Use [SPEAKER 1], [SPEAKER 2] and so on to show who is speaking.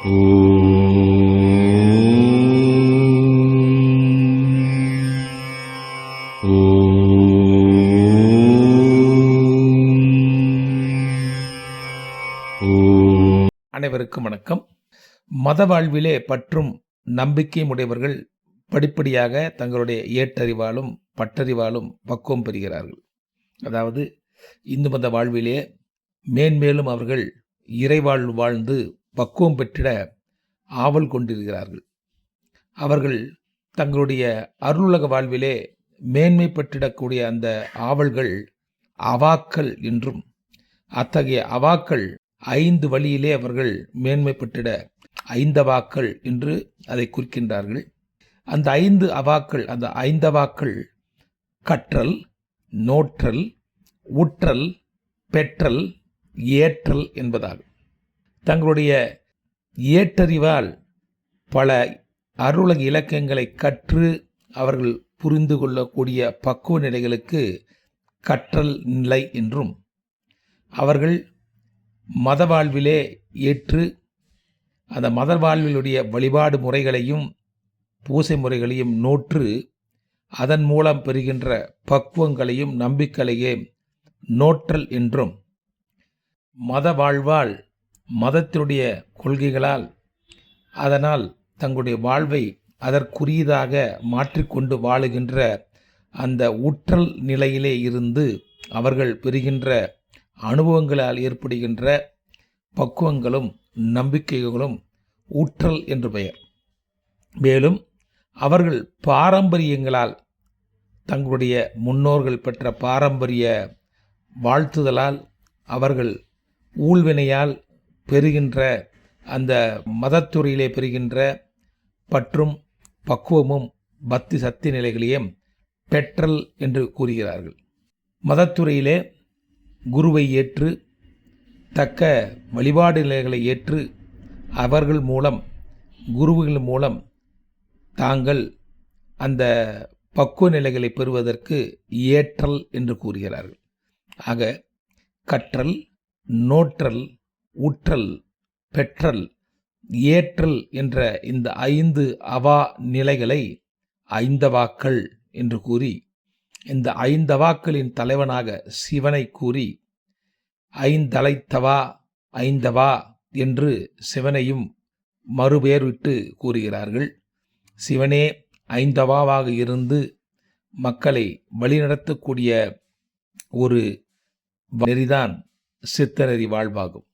[SPEAKER 1] அனைவருக்கும் வணக்கம். மத வாழ்விலே பற்றும் நம்பிக்கையும் உடையவர்கள் படிப்படியாக தங்களுடைய ஏட்டறிவாலும் பட்டறிவாலும் பக்குவம் பெறுகிறார்கள். அதாவது இந்து மத வாழ்விலே மேன்மேலும் அவர்கள் இறைவாழ்வு வாழ்ந்து பக்குவம் பெற்றிட ஆவல் கொண்டிருக்கிறார்கள். அவர்கள் தங்களுடைய அருளுலக வாழ்விலே மேன்மை பெற்றிடக்கூடிய அந்த ஆவல்கள் அவாக்கள் என்றும் அத்தகைய அவாக்கள் ஐந்து வழியிலே அவர்கள் மேன்மை பெற்றிட ஐந்தவாக்கள் என்று அதை குறிக்கின்றார்கள். அந்த ஐந்து அவாக்கள் அந்த ஐந்தவாக்கள் கற்றல் நோற்றல் உற்றல் பெற்றல் ஏற்றல் என்பதாகும். தங்களுடைய ஏற்றறிவால் பல அருளக இலக்கியங்களை கற்று அவர்கள் புரிந்து கொள்ளக்கூடிய பக்குவ நிலைகளுக்கு கற்றல் நிலை என்றும் அவர்கள் மத வாழ்விலே ஏற்று அந்த மத வாழ்விலுடைய வழிபாடு முறைகளையும் பூசை முறைகளையும் நோற்று அதன் மூலம் பெறுகின்ற பக்குவங்களையும் நம்பிக்களையே நோற்றல் என்றும் மத வாழ்வால் மதத்தினுடைய கொள்கைகளால் அதனால் தங்களுடைய வாழ்வை அதற்குரியதாக மாற்றிக்கொண்டு வாழுகின்ற அந்த உற்றல் நிலையிலே இருந்து அவர்கள் பெறுகின்ற அனுபவங்களால் ஏற்படுகின்ற பக்குவங்களும் நம்பிக்கைகளும் ஊற்றல் என்று பெயர். மேலும் அவர்கள் பாரம்பரியங்களால் தங்களுடைய முன்னோர்கள் பெற்ற பாரம்பரிய வாழ்த்துதலால் அவர்கள் ஊழ்வினையால் பெறுகின்ற அந்த மதத்துறையிலே பெறுகின்ற பற்றும் பக்குவமும் பக்தி சக்தி நிலைகளையும் பெற்றல் என்று கூறுகிறார்கள். மதத்துறையிலே குருவை ஏற்று தக்க வழிபாடு நிலைகளை ஏற்று அவர்கள் மூலம் குருவுகள் மூலம் தாங்கள் அந்த பக்குவ நிலைகளை பெறுவதற்கு ஏற்றல் என்று கூறுகிறார்கள். ஆக கற்றல் நோற்றல் உற்றல் பெற்றல் ஏற்றல் என்ற இந்த ஐந்து அவா நிலைகளை ஐந்தவாக்கள் என்று கூறி இந்த ஐந்தவாக்களின் தலைவனாக சிவனை கூறி ஐந்தலைத்தவா ஐந்தவா என்று சிவனையும் மறுபெயர்விட்டு கூறுகிறார்கள். சிவனே ஐந்தவாவாக இருந்து மக்களை வழிநடத்தக்கூடிய ஒரு நெறிதான் சித்தநெறி வாழ்வாகும்.